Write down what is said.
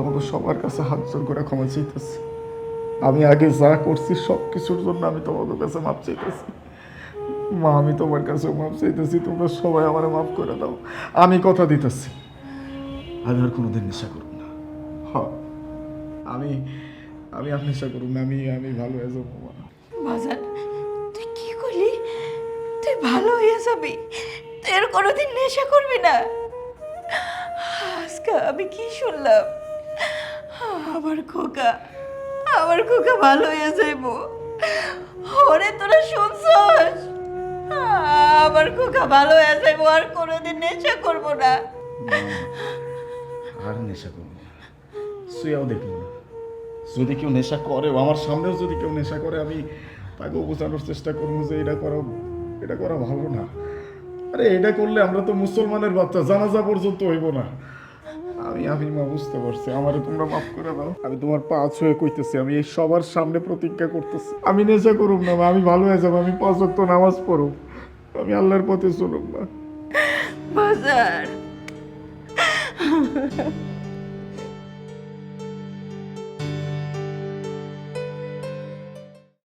তোমাকে সবার কাছে হাত জোর করে ক্ষমা চাইতেছি। আমি আগে যা করছি সব কিছুর জন্য আমি তোমাদের কাছে মাপ চাইতেছি। মা আমি তোমার কাছে মাপ চাইতেছি তোমরা সবাই আমার মাফ করে দাও। আমি কথা দিতেছি। আমি আর কোনোদিন নেশা করব না। হ্যাঁ আমি আমি আর নেশা করব না আমি আমি ভালো হয়ে যাব মা। বাজান তুই কি করলি? তুই ভালো হয়ে যাবি। তুই আর কোনোদিন নেশা করবি না। আজকে আমি কি শুনলাম? আমার খোকা আমার খোকা ভালো হয়ে যাইব। তোরা শুনছস? আমার খোকা ভালো হয়ে যাইব, আর কোনোদিন নেশা করব না। আর নেশা করব না। শুয়েও দেখব না। যদি কেউ নেশা করে আমার সামনেও যদি কেউ নেশা করে, আমি তাকে বোঝানোর চেষ্টা করব যে এটা করা এটা করা ভালো না। আরে, এটা করলে আমরা তো মুসলমানের বাচ্চা, জানাজা পর্যন্ত হইব না। আমি আমি মা, বুঝতে পারছি। আমারে তোমরা মাফ করে দাও। আমি তোমার পা ছুঁয়ে কইতেছি, আমি এই সবার সামনে প্রতিজ্ঞা করতেছি। আমি নেশা করুম না আমি ভালো হয়ে যাব, আমি পাঁচ ওয়াক্ত নামাজ পড়ুক আমি আল্লাহর পথে চলুম না বাজার।